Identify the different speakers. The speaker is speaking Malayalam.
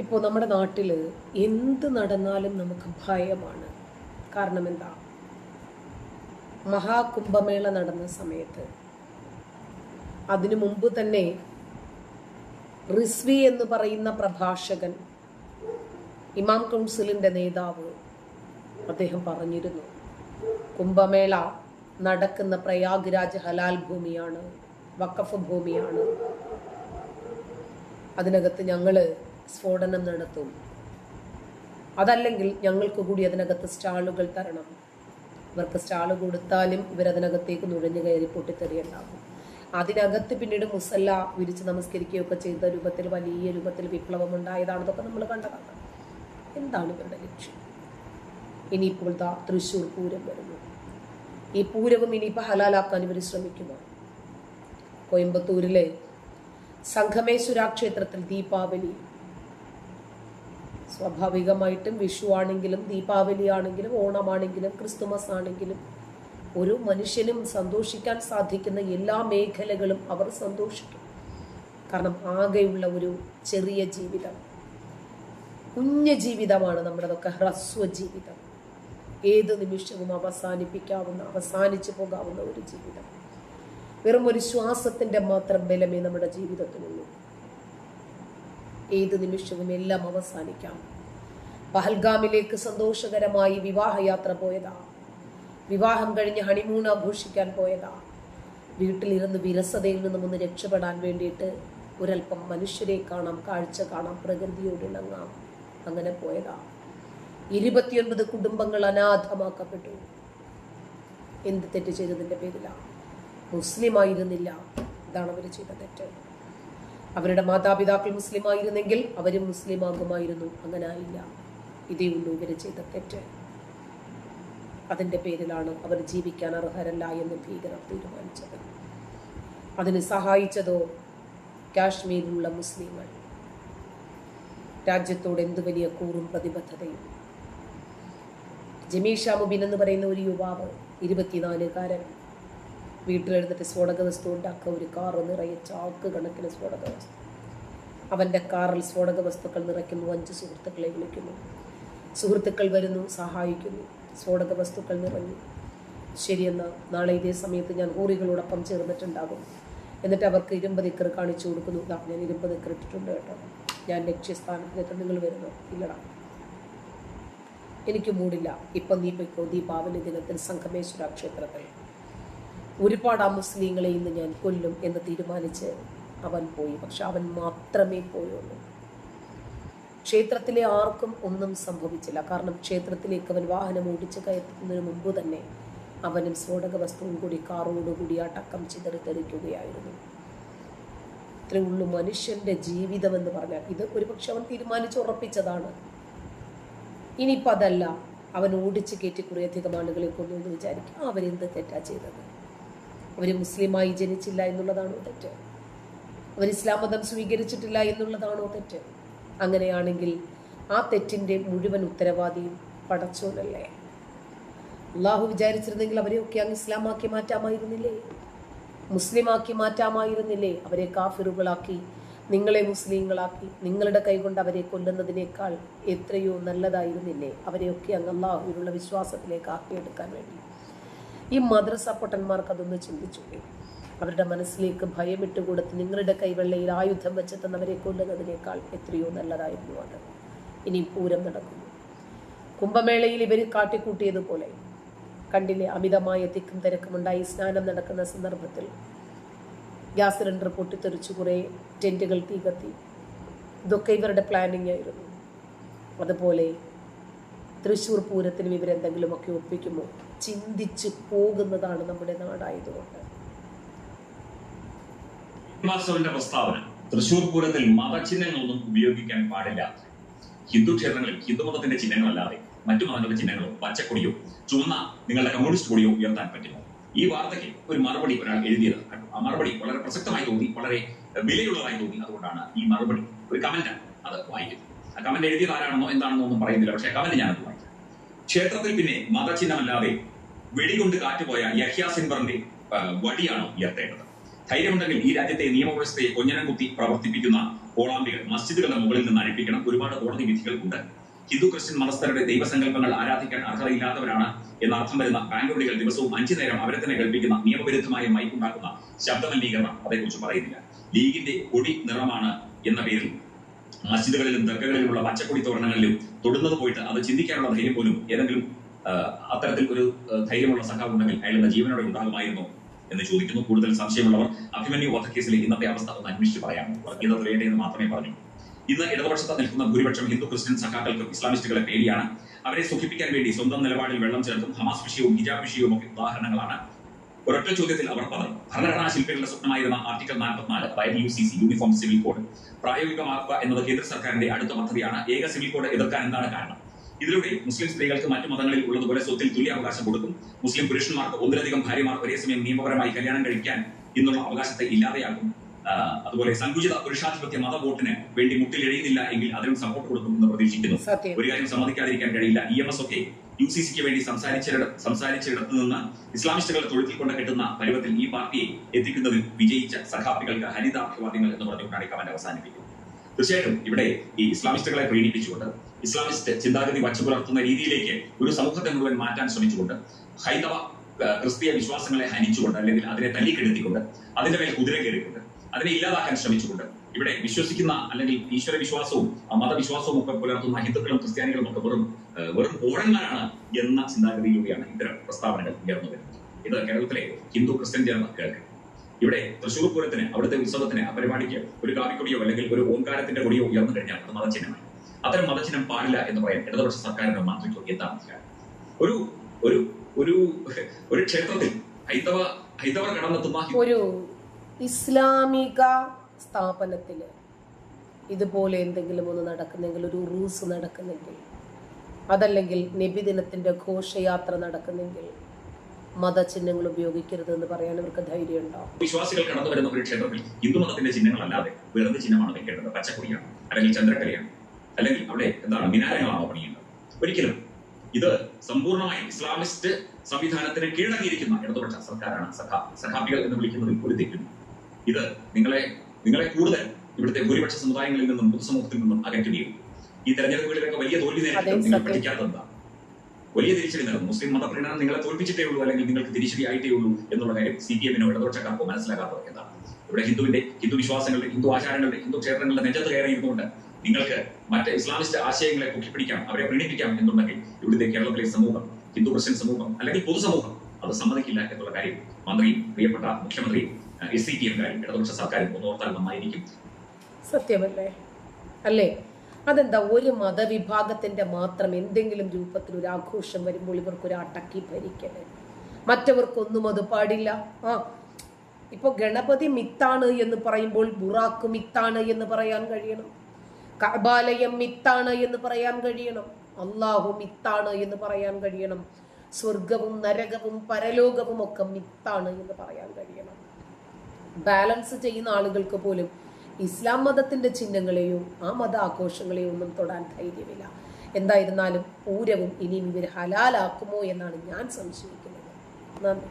Speaker 1: ഇപ്പോൾ നമ്മുടെ നാട്ടിൽ എന്ത് നടന്നാലും നമുക്ക് ഭയമാണ്. കാരണം എന്താ? മഹാകുംഭമേള നടന്ന സമയത്ത് അതിനു മുമ്പ് തന്നെ റിസ്വി എന്ന് പറയുന്ന പ്രഭാഷകൻ ഇമാം കൗൺസിലിന്റെ നേതാവ് അദ്ദേഹം പറഞ്ഞിരുന്നു കുംഭമേള നടക്കുന്ന പ്രയാഗ്രാജ് ഹലാൽ ഭൂമിയാണ് വക്കഫ് ഭൂമിയാണ്. അതിനകത്ത് ഞങ്ങൾ സ്ഫോടനം നടത്തും അതല്ലെങ്കിൽ ഞങ്ങൾക്ക് കൂടി അതിനകത്ത് സ്റ്റാളുകൾ തരണം. ഇവർക്ക് സ്റ്റാൾ കൊടുത്താലും ഇവരതിനകത്തേക്ക് നുഴഞ്ഞു കയറി പൊട്ടിത്തെറിയുണ്ടാകും. അതിനകത്ത് പിന്നീട് മുസല്ല വിരിച്ച് നമസ്കരിക്കുകയൊക്കെ ചെയ്ത രൂപത്തിൽ വലിയ രൂപത്തിൽ വിപ്ലവം ഉണ്ടായതാണെന്നൊക്കെ നമ്മൾ കണ്ടതാണ്. എന്താണ് ഇവരുടെ ലക്ഷ്യം? ഇനിയിപ്പോൾ ദാ തൃശ്ശൂർ പൂരം വരുന്നു. ഈ പൂരവും ഇനിയിപ്പോൾ ഹലാലാക്കാൻ ഇവർ ശ്രമിക്കുമോ? കോയമ്പത്തൂരിലെ സംഘമേശ്വര ക്ഷേത്രത്തിൽ ദീപാവലി. സ്വാഭാവികമായിട്ടും വിഷു ആണെങ്കിലും ദീപാവലി ആണെങ്കിലും ഓണമാണെങ്കിലും ക്രിസ്തുമസ് ആണെങ്കിലും ഒരു മനുഷ്യനും സന്തോഷിക്കാൻ സാധിക്കുന്ന എല്ലാ മേഖലകളും അവർ സന്തോഷിക്കും. കാരണം ആകെയുള്ള ഒരു ചെറിയ ജീവിതം. കുഞ്ഞ ജീവിതമാണ് നമ്മുടെതൊക്കെ ഹ്രസ്വ ജീവിതം. ഏത് നിമിഷവും അവസാനിപ്പിക്കാവുന്ന അവസാനിച്ചു പോകാവുന്ന ഒരു ജീവിതം. വെറും ഒരു ശ്വാസത്തിന്റെ മാത്രം ബലമേ നമ്മുടെ ജീവിതത്തിനുള്ളൂ. ഏത് നിമിഷവും എല്ലാം അവസാനിക്കാം. പഹൽഗാമിലേക്ക് സന്തോഷകരമായി വിവാഹയാത്ര പോയതാ. വിവാഹം കഴിഞ്ഞ് ഹണിമൂൺ ആഘോഷിക്കാൻ പോയതാ. വീട്ടിലിരുന്ന് വിരസതയിൽ നിന്നും ഒന്ന് രക്ഷപ്പെടാൻ വേണ്ടിയിട്ട് ഒരല്പം മനുഷ്യരെ കാണാം കാഴ്ച കാണാം പ്രകൃതിയോട് ഇണങ്ങാം. അങ്ങനെ പോയതാ. ഇരുപത്തിയൊൻപത് കുടുംബങ്ങൾ അനാഥമാക്കപ്പെട്ടു. എന്ത് തെറ്റ് ചെയ്തതിന്റെ പേരിലാണ് മുസ്ലിം ആയിരുന്നില്ല ഇതാണ് അവർ ചെയ്ത തെറ്റ്. അവരുടെ മാതാപിതാക്കൾ മുസ്ലിം ആയിരുന്നെങ്കിൽ അവരും മുസ്ലിം ആകുമായിരുന്നു അങ്ങനെ ആയില്ല ഇതേ ഉള്ളൂ ഇവർ ചെയ്ത തെറ്റ്. അതിന്റെ പേരിലാണ് അവർ ജീവിക്കാൻ അർഹരല്ല എന്ന് ഭീകരർ തീരുമാനിച്ചത്. അതിന് സഹായിച്ചതോ കാശ്മീരിലുള്ള മുസ്ലിങ്ങൾ. രാജ്യത്തോട് എന്ത് വലിയ കൂറും പ്രതിബദ്ധതയും. ജമീഷ മുബിൻ എന്ന് പറയുന്ന ഒരു യുവാവ് ഇരുപത്തിനാലുകാരൻ. വീട്ടിലെടുത്തിട്ട് സ്ഫോടക വസ്തു ഉണ്ടാക്കുക ഒരു കാറ് നിറയെ ചാക്ക് കണക്കിന് സ്ഫോടക വസ്തു. അവന്റെ കാറിൽ സ്ഫോടക വസ്തുക്കൾ നിറയ്ക്കുന്നു. അഞ്ച് സുഹൃത്തുക്കളെ വിളിക്കുന്നു. സുഹൃത്തുക്കൾ വരുന്നു സഹായിക്കുന്നു. സ്ഫോടക വസ്തുക്കൾ നിറഞ്ഞു. ശരിയെന്നാൽ നാളെ ഇതേ സമയത്ത് ഞാൻ ഊറികളോടൊപ്പം ചേർന്നിട്ടുണ്ടാകും. എന്നിട്ട് അവർക്ക് ഇരുമ്പത് ഇക്കർ കാണിച്ചു കൊടുക്കുന്നു. ഞാൻ ഇരുമ്പത് ഇക്കർ ഇട്ടിട്ടുണ്ട് കേട്ടോ. ഞാൻ ലക്ഷ്യസ്ഥാനത്തിനെത്തി നിങ്ങൾ വരുന്നു. ഇല്ലടാ. എനിക്ക് മൂടില്ല. ഇപ്പം നീ പൊയ്ക്കോ. ദീപാവലി ദിനത്തിൽ സംഗമേശ്വര ക്ഷേത്രത്തിൽ. ഒരുപാട് ആ മുസ്ലിങ്ങളെ ഇന്ന് ഞാൻ കൊല്ലും എന്ന് തീരുമാനിച്ച് അവൻ പോയി. പക്ഷെ അവൻ മാത്രമേ പോയുള്ളൂ. ക്ഷേത്രത്തിലെ ആർക്കും ഒന്നും സംഭവിച്ചില്ല. കാരണം ക്ഷേത്രത്തിലേക്ക് അവൻ വാഹനം ഓടിച്ചു കയറ്റുന്നതിന് മുമ്പ് തന്നെ അവനും സ്ഫോടക വസ്തുവും കൂടി കാറോടുകൂടി അടക്കം ചിതറിത്തെറിക്കുകയായിരുന്നു. ഇത്രേ ഉള്ളൂ മനുഷ്യന്റെ ജീവിതം എന്ന് പറഞ്ഞാൽ. ഇത് ഒരുപക്ഷെ അവൻ തീരുമാനിച്ചുറപ്പിച്ചതാണ് ഉറപ്പിച്ചതാണ്. അതല്ല. അവൻ ഓടിച്ച് കയറ്റി കുറേയധികം ആളുകളെ കൊന്നു എന്ന് വിചാരിക്കും. അവരെന്ത് തെറ്റാ ചെയ്തത്? അവർ മുസ്ലിമായി ജനിച്ചില്ല എന്നുള്ളതാണോ തെറ്റ്? അവർ ഇസ്ലാം മതം സ്വീകരിച്ചിട്ടില്ല എന്നുള്ളതാണോ തെറ്റ്? അങ്ങനെയാണെങ്കിൽ ആ തെറ്റിന്റെ മുഴുവൻ ഉത്തരവാദിയും പടച്ചോനല്ലേ. അള്ളാഹു വിചാരിച്ചിരുന്നെങ്കിൽ അവരെയൊക്കെ അങ്ങ് ഇസ്ലാമാക്കി മാറ്റാമായിരുന്നില്ലേ? മുസ്ലിമാക്കി മാറ്റാമായിരുന്നില്ലേ? അവരെ കാഫിറുകളാക്കി നിങ്ങളെ മുസ്ലിങ്ങളാക്കി നിങ്ങളുടെ കൈകൊണ്ട് അവരെ കൊല്ലുന്നതിനേക്കാൾ എത്രയോ നല്ലതായിരുന്നില്ലേ? അവരെയൊക്കെ അങ്ങ് അള്ളാഹുവിനുള്ള വിശ്വാസത്തിലേക്ക് ആക്കിയെടുക്കാൻ വേണ്ടി. ഈ മദ്രസ പൊട്ടന്മാർക്ക് അതൊന്ന് ചിന്തിച്ചൂടെ അവരുടെ മനസ്സിലേക്ക് ഭയമിട്ട് കൊടുത്ത് നിങ്ങളുടെ കൈവെള്ളയിൽ ആയുധം വെച്ചെത്തുന്നവരെ കൊല്ലുന്നതിനേക്കാൾ എത്രയോ നല്ലതായിരുന്നു അത്. ഇനി പൂരം നടക്കുന്നു. കുംഭമേളയിൽ ഇവർ കാട്ടിക്കൂട്ടിയതുപോലെ കണ്ടിലെ അമിതമായ തിക്കും തിരക്കുമുണ്ടായി സ്നാനം നടക്കുന്ന സന്ദർഭത്തിൽ. ഗ്യാസ് സിലിണ്ടർ പൊട്ടിത്തെറിച്ചു കുറേ ടെന്റുകൾ തീ കത്തി ഇതൊക്കെ ഇവരുടെ പ്ലാനിങ് ആയിരുന്നു. അതുപോലെ തൃശ്ശൂർ പൂരത്തിനും ഇവരെന്തെങ്കിലുമൊക്കെ ഒപ്പിക്കുമോ? ചിന്തിച്ച് പോകുന്നതാണ് നമ്മുടെ നാടായതുകൊണ്ട്.
Speaker 2: പ്രസ്താവന തൃശൂർ പൂരത്തിൽ മതചിഹ്നങ്ങളൊന്നും ഉപയോഗിക്കാൻ പാടില്ല. ഹിന്ദു ക്ഷേത്രങ്ങളിൽ ഹിന്ദുമതത്തിന്റെ ചിഹ്നങ്ങളല്ലാതെ മറ്റു മതങ്ങളുടെ ചിഹ്നങ്ങളോ പച്ചക്കൊടിയോ ചുവന്ന നിങ്ങളുടെ കമ്മ്യൂണിസ്റ്റ് കൊടിയോ ഉയർത്താൻ പറ്റുമോ ഈ വാർത്തയ്ക്ക് ഒരു മറുപടി ഒരാൾ എഴുതിയത്. ആ മറുപടി വളരെ പ്രസക്തമായി തോന്നി വളരെ വിലയുള്ളതായി തോന്നി. അതുകൊണ്ടാണ് ഈ മറുപടി ഒരു കമന്റാണ് അത് വായിക്കുന്നത്. ആ കമന്റ് എഴുതിയത് ആരാണെന്നോ എന്താണെന്നോ ഒന്നും പറയുന്നില്ല. പക്ഷേ കമന്റ് ഞാനത് വായിക്കാം ക്ഷേത്രത്തിൽ പിന്നെ മതചിഹ്നമല്ലാതെ വെടികൊണ്ട് കാറ്റുപോയ യഹ്യ സിൻബറിന്റെ വടിയാണോ ഉയർത്തേണ്ടത്. ധൈര്യമുണ്ടെങ്കിൽ ഈ രാജ്യത്തെ നിയമവ്യവസ്ഥയെ കൊഞ്ഞനം കുത്തി പ്രവർത്തിപ്പിക്കുന്ന കോളാമ്പികൾ മസ്ജിദുകളുടെ മുകളിൽ നിന്ന് അഴിപ്പിക്കണം. ഒരുപാട് കോടതി വിധികൾ ഉണ്ട് ഹിന്ദു ക്രിസ്ത്യൻ മതസ്ഥരുടെ ദൈവസങ്കല്പങ്ങൾ ആരാധിക്കാൻ അർഹതയില്ലാത്തവരാണ് എന്ന അർത്ഥം വരുന്ന ബാങ്കുടികൾ ദിവസവും അഞ്ചു നേരം അവരെ തന്നെ കൽപ്പിക്കുന്ന നിയമവിരുദ്ധമായ മൈക്കുണ്ടാക്കുന്ന ശബ്ദമലിനീകരണം അതേക്കുറിച്ച് പറയുന്നില്ല. ലീഗിന്റെ കൊടി നിറമാണ് എന്ന പേരിൽ മസ്ജിദുകളിലും ദർഗകളിലുമുള്ള പച്ചക്കൊടി തോരണങ്ങളിലും തൊടുന്നത് പോയിട്ട് അത് ചിന്തിക്കാനുള്ള ധൈര്യം പോലും ഏതെങ്കിലും അത്തരത്തിൽ ഒരു ധൈര്യമുള്ള സഖാവ് ഉണ്ടെങ്കിൽ അയാളുടെ ജീവനോടെ ഉണ്ടാകുമായിരുന്നോ എന്ന് ചോദിക്കുന്നു. കൂടുതൽ സംശയമുള്ളവർ അഭിമന്യു വധക്കേസിലെ ഇന്നത്തെ അവസ്ഥ ഒന്ന് അന്വേഷിച്ച് പറയാം വർഗീയത തുലയട്ടെ എന്ന് മാത്രമേ പറഞ്ഞു. ഇന്ന് ഇടതുപക്ഷത്ത് നിൽക്കുന്ന ഭൂരിപക്ഷം ഹിന്ദു ക്രിസ്ത്യൻ സഖാക്കൾക്കും ഇസ്ലാമിസ്റ്റുകളെ പേടിയാണ്. അവരെ സുഖിപ്പിക്കാൻ വേണ്ടി സ്വന്തം നിലപാടിൽ വെള്ളം ചേർത്തും ഹമാസ് വിഷയവും ഹിജാബ് വിഷയവും ഒക്കെ ഉദാഹരണങ്ങളാണ്. ഒരൊറ്റ ചോദ്യത്തിൽ അവർ പറഞ്ഞു. ഭരണഘടനാ ശില്പികളുടെ സ്വപ്നമായിരുന്ന ആർട്ടിക്കൽ നാൽപ്പത്തിനാല് അതായത് U C C uniform civil code പ്രായോഗികമാക്കുക എന്നത് കേന്ദ്ര സർക്കാരിന്റെ അടുത്ത പദ്ധതിയാണ്. ഏക സിവിൽ കോഡ് എതിർക്കാൻ എന്താണ് കാരണം? ഇതിലൂടെ മുസ്ലിം സ്ത്രീകൾക്ക് മറ്റു മതങ്ങളിൽ ഉള്ളതുപോലെ സ്വത്തിൽ തുല്യ അവകാശം കൊടുക്കും. മുസ്ലിം പുരുഷന്മാർക്ക് ഒന്നിലധികം ഭാര്യമാർ ഒരേ സമയം നിയമപരമായി കല്യാണം കഴിക്കാൻ എന്നുള്ള അവകാശത്തെ ഇല്ലാതെയാകും അതുപോലെ സങ്കുചിത പുരുഷാധിപത്യ മത വോട്ടിന് വേണ്ടി മുട്ടിലെഴിയുന്നില്ല എങ്കിൽ അതിനും സപ്പോർട്ട് കൊടുക്കുമെന്ന് പ്രതീക്ഷിക്കുന്നു. ഒരു കാര്യം സമ്മതിക്കാതിരിക്കാൻ കഴിയില്ല. ഇ എം എസ് ഒക്കെ യു സി സിക്ക് വേണ്ടി സംസാരിച്ചിട സംസാരിച്ചിടത്ത് നിന്ന് ഇസ്ലാമിസ്റ്റുകളെ തൊഴുത്തിൽ കൊണ്ട് കിട്ടുന്ന പരുവത്തിൽ ഈ പാർട്ടിയെ എത്തിക്കുന്നതിൽ വിജയിച്ച സഹാബികൾക്ക് ഹരിതാഭിവാദ്യങ്ങൾ എന്ന് പറഞ്ഞുകൊണ്ടാണ് ഈ കമന്റ് അവസാനിപ്പിക്കുന്നത് തീർച്ചയായിട്ടും ഇവിടെ ഈ ഇസ്ലാമിസ്റ്റുകളെ പ്രീണിപ്പിച്ചുകൊണ്ട് ഇസ്ലാമിസ്റ്റ് ചിന്താഗതി വച്ചു പുലർത്തുന്ന രീതിയിലേക്ക് ഒരു സമൂഹത്തെ മുഴുവൻ മാറ്റാൻ ശ്രമിച്ചുകൊണ്ട് ഹൈന്ദവ ക്രിസ്തീയ വിശ്വാസങ്ങളെ ഹനിച്ചുകൊണ്ട് അല്ലെങ്കിൽ അതിനെ തല്ലിക്കെടുത്തിക്കൊണ്ട് അതിന്റെ മേൽ കുതിര കയറിക്കൊണ്ട് അതിനെ ഇല്ലാതാക്കാൻ ശ്രമിച്ചുകൊണ്ട് ഇവിടെ വിശ്വസിക്കുന്ന അല്ലെങ്കിൽ ഈശ്വര വിശ്വാസവും മതവിശ്വാസവും ഒക്കെ പുലർത്തുന്ന ഹിന്ദുക്കളും ക്രിസ്ത്യാനികളും ഒക്കെ വെറും വെറും ഓടന്മാരാണ് എന്ന ചിന്താഗതിയിലൂടെയാണ് ഇത്തരം പ്രസ്താവനകൾ ഉയർന്നു വരുന്നത്. ഇത് കേരളത്തിലെ ഹിന്ദു ക്രിസ്ത്യൻ ചേർന്ന് കേൾക്കും ഇവിടെ തൃശ്ശൂർ പൂരത്തിന് അവിടുത്തെ ഉത്സവത്തിന് ആ പരിപാടിക്ക് ഒരു കാവിക്കൊടിയോ അല്ലെങ്കിൽ ഒരു ഓങ്കാരത്തിന്റെ കൊടിയോ ഉയർന്നു കഴിഞ്ഞാൽ അത് മതചിഹ്നമായി അത്തരം മതചിഹ്നം പാടില്ല എന്ന് പറയാൻ ഇടതുപക്ഷ സർക്കാരിന്റെ മന്ത്രിക്കോ എന്താ മനസ്സിലാക്കുക ഒരു ഒരു ഒരു ഒരു ക്ഷേത്രത്തിൽ ഹൈന്ദവ ഹൈന്ദവർ കടന്നെത്തുന്ന
Speaker 1: ഒരു ഇസ്ലാമിക സ്ഥാപനത്തിൽ ഇതുപോലെ എന്തെങ്കിലും ഒന്ന് നടക്കുന്നെങ്കിൽ ഒരു റൂസ് നടക്കുന്നെങ്കിൽ അതല്ലെങ്കിൽ നബിദിനത്തിന്റെ ഘോഷയാത്ര നടക്കുന്നെങ്കിൽ മതചിഹ്നങ്ങൾ ഉപയോഗിക്കരുത് എന്ന് പറയാൻ ഇവർക്ക് ധൈര്യമുണ്ടോ?
Speaker 2: വിശ്വാസികൾ കടന്നു വരുന്ന ഒരു ക്ഷേത്രത്തിൽ ഹിന്ദുമതത്തിന്റെ ചിഹ്നങ്ങളല്ലാതെ വേറെ ചിഹ്നമാണ് വെക്കേണ്ടത്. പച്ചക്കുടിയാണ് അല്ലെങ്കിൽ ചന്ദ്രക്കലയാണ് അല്ലെങ്കിൽ അവിടെ എന്താണ് മിനാരങ്ങളാണോ പണിയേണ്ടത് ഒരിക്കലും ഇത് സമ്പൂർണമായി ഇസ്ലാമിസ്റ്റ് സംവിധാനത്തിന് കീഴടങ്ങിയിരിക്കുന്ന ഇടതുപക്ഷ സർക്കാരാണ് സഖാ സഖാബികൾ എന്ന് വിളിക്കുന്നതിൽ ഒരു തെറ്റും ഇത് നിങ്ങളെ നിങ്ങളെ കൂടുതൽ ഇവിടുത്തെ ഭൂരിപക്ഷ സമുദായങ്ങളിൽ നിന്നും പൊതുസമൂഹത്തിൽ നിന്നും അകറ്റുകയും ഈ തെരഞ്ഞെടുപ്പുകളിലൊക്കെ വലിയ തോൽവി നേരിട്ട് നിങ്ങൾ
Speaker 1: സത്യം.
Speaker 2: വലിയ തിരിച്ചടി നടന്നു മുസ്ലിം മതപ്രീണനം നിങ്ങളെ തോൽപ്പിച്ചിട്ടേ ഉള്ളൂ അല്ലെങ്കിൽ നിങ്ങൾക്ക് തിരിച്ചടി ആയിട്ടേ ഉള്ളൂ എന്നുള്ള കാര്യം സി പി എമ്മിനോ ഇടതുപക്ഷക്കാർക്കോ മനസ്സിലാക്കാത്തത് എന്താണ്? ഇവിടെ ഹിന്ദുവിന്റെ ഹിന്ദു വിശ്വാസങ്ങളുടെ ഹിന്ദു ആചാരങ്ങളുടെ ഹിന്ദു ക്ഷേത്രങ്ങളുടെ നെഞ്ചത്ത് കയറി ഇരുന്നുകൊണ്ട് നിങ്ങൾക്ക് മറ്റ് ഇസ്ലാമിസ്റ്റ് ആശയങ്ങളെ പൊക്കിപ്പിടിക്കാം അവരെ പ്രീണിപ്പിക്കാം എന്നുണ്ടെങ്കിൽ ഇവിടുത്തെ കേരളത്തിലെ സമൂഹം ഹിന്ദു ക്രിസ്ത്യൻ സമൂഹം അല്ലെങ്കിൽ പൊതുസമൂഹം അത് സമ്മതിക്കില്ല എന്നുള്ള കാര്യം മന്ത്രിയും പ്രിയപ്പെട്ട മുഖ്യമന്ത്രിയും
Speaker 1: സത്യമല്ലേ? അല്ലേ? അതെന്താ ഒരു മതവിഭാഗത്തിന്റെ മാത്രം എന്തെങ്കിലും രൂപത്തിൽ ഒരു ആഘോഷം വരുമ്പോൾ ഇവർക്കൊരു അടക്കി ഭരിക്കൽ. മറ്റവർക്കൊന്നും അത് പാടില്ല. ആ ഇപ്പൊ ഗണപതി മിത്താണ് എന്ന് പറയുമ്പോൾ ബുറാക്ക് മിത്താണ് എന്ന് പറയാൻ കഴിയണം. കബാലയം മിത്താണ് എന്ന് പറയാൻ കഴിയണം. അള്ളാഹു മിത്താണ് എന്ന് പറയാൻ കഴിയണം. സ്വർഗവും നരകവും പരലോകവും ഒക്കെ മിത്താണ് എന്ന് പറയാൻ കഴിയണം. ബാലൻസ് ചെയ്യുന്ന ആളുകൾക്ക് പോലും ഇസ്ലാം മതത്തിന്റെ ചിഹ്നങ്ങളെയോ ആ മത ആഘോഷങ്ങളെയോ ഒന്നും തൊടാൻ ധൈര്യമില്ല. എന്തായിരുന്നാലും പൂരവും ഇനിയും ഇവർ ഹലാലാക്കുമോ എന്നാണ് ഞാൻ സംശയിക്കുന്നത്. നന്ദി.